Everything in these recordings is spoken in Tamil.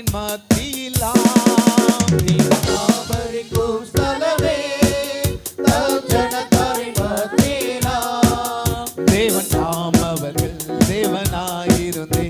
ஆபத்தின் மத்தியிலாம் ஆபரிக்கும் ஸ்தலமே தேவன் நாம் அவர்கள் தேவனாயிருந்தே.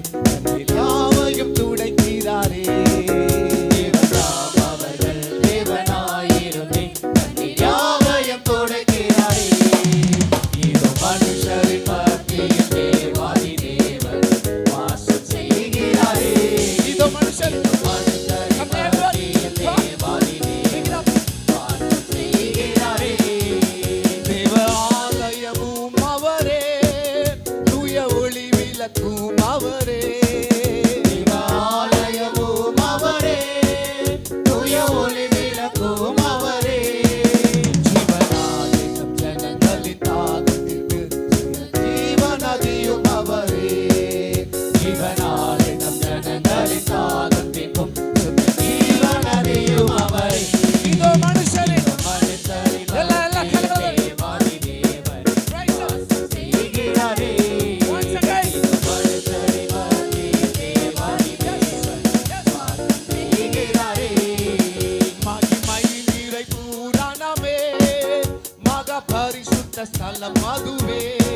ಪರಿಶುದ್ಧ ಸ್ಥಳ ಮದುವೆ